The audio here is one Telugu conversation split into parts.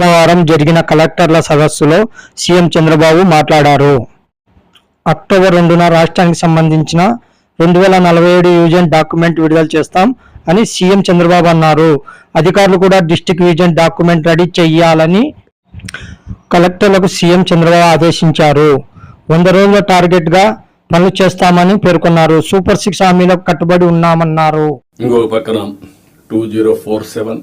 సోమవారం జరిగిన కలెక్టర్ల సదస్సులో సీఎం చంద్రబాబు మాట్లాడారు. అక్టోబర్ రెండున రాష్ట్రానికి సంబంధించిన రెండు వేల నలభై ఏడు యూజన్ డాక్యుమెంట్ విడుదల చేస్తాం అని సీఎం చంద్రబాబు అన్నారు. అధికారులు కూడా డిస్టిక్ యూజన్ డాక్యుమెంట్ రెడీ చేయాలని కలెక్టర్లకు సీఎం చంద్రబాబు ఆదేశించారు. వంద రోజుల టార్గెట్గా పనులు చేస్తామని పేర్కొన్నారు. సూపర్ సిక్స్ హామీలకు కట్టుబడి ఉన్నామన్నారు. ఇంకొక పక్కన two zero four seven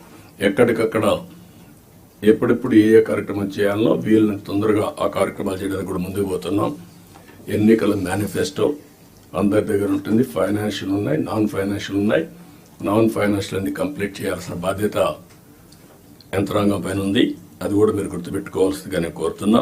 ఎక్కడికక్కడ ఎప్పుడెప్పుడు ఏ ఏ కార్యక్రమం చేయాలనో వీళ్ళని తొందరగా ఆ కార్యక్రమాలు చేయడానికి కూడా ముందుకు పోతున్నాం. ఎన్నికల మేనిఫెస్టో అందరి దగ్గర ఉంటుంది. ఫైనాన్షియల్ ఉన్నాయి నాన్ ఫైనాన్షియల్ ఉన్నాయి. నాన్ ఫైనాన్షియల్ అన్ని కంప్లీట్ చేయాల్సిన బాధ్యత యంత్రాంగం పైన ఉంది. అది కూడా మీరు గుర్తుపెట్టుకోవాల్సిందిగా నేను కోరుతున్నా.